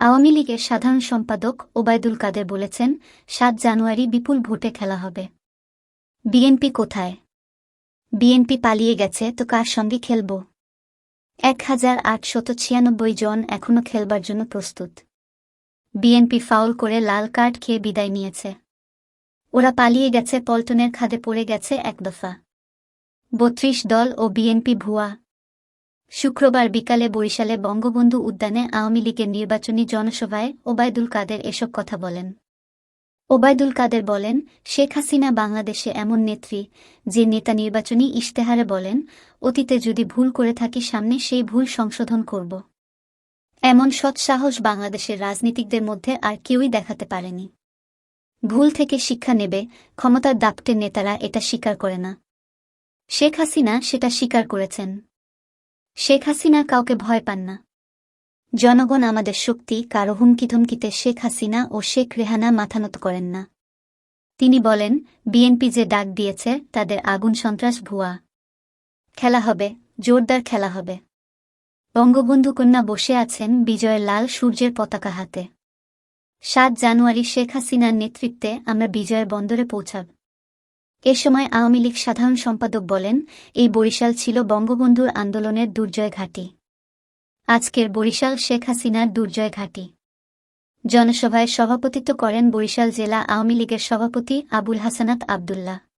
আওয়ামী লীগের সাধারণ সম্পাদক ওবায়দুল কাদের বলেছেন, সাত জানুয়ারি বিপুল ভোটে খেলা হবে। বিএনপি কোথায়? বিএনপি পালিয়ে গেছে, তো কার সঙ্গে খেলব? এক হাজার আটশত ছিয়ানব্বই জন এখনও খেলবার জন্য প্রস্তুত। বিএনপি ফাউল করে লাল কার্ড খেয়ে বিদায় নিয়েছে। ওরা পালিয়ে গেছে, পল্টনের খাদে পড়ে গেছে এক দফা। বত্রিশ দল ও বিএনপি ভুয়া। শুক্রবার বিকালে বরিশালে বঙ্গবন্ধু উদ্যানে আওয়ামী লীগের নির্বাচনী জনসভায় ওবায়দুল কাদের এসব কথা বলেন। ওবায়দুল কাদের বলেন, শেখ হাসিনা বাংলাদেশে এমন নেত্রী যে নেতা নির্বাচনী ইশতেহারে বলেন, অতীতে যদি ভুল করে থাকি সামনে সেই ভুল সংশোধন করব। এমন সৎসাহস বাংলাদেশের রাজনীতিকদের মধ্যে আর কেউই দেখাতে পারেনি। ভুল থেকে শিক্ষা নেবে, ক্ষমতার দাপটের নেতারা এটা স্বীকার করে না। শেখ হাসিনা সেটা স্বীকার করেছেন। শেখ হাসিনা কাউকে ভয় পান না। জনগণ আমাদের শক্তি, কারও হুমকিধমকিতে শেখ হাসিনা ও শেখ রেহানা মাথানত করেন না। তিনি বলেন, বিএনপি যে ডাক দিয়েছে, তাদের আগুন সন্ত্রাস ভুয়া। খেলা হবে, জোরদার খেলা হবে। বঙ্গবন্ধু কন্যা বসে আছেন বিজয়ের লাল সূর্যের পতাকা হাতে। সাত জানুয়ারি শেখ হাসিনার নেতৃত্বে আমরা বিজয়ের বন্দরে পৌঁছাব। এ সময় আওয়ামী লীগ সাধারণ সম্পাদক বলেন, এই বরিশাল ছিল বঙ্গবন্ধুর আন্দোলনের দুর্জয় ঘাঁটি। আজকের বরিশাল শেখ হাসিনার দুর্জয় ঘাঁটি। জনসভায় সভাপতিত্ব করেন বরিশাল জেলা আওয়ামী লীগের সভাপতি আবুল হাসানাত আবদুল্লাহ।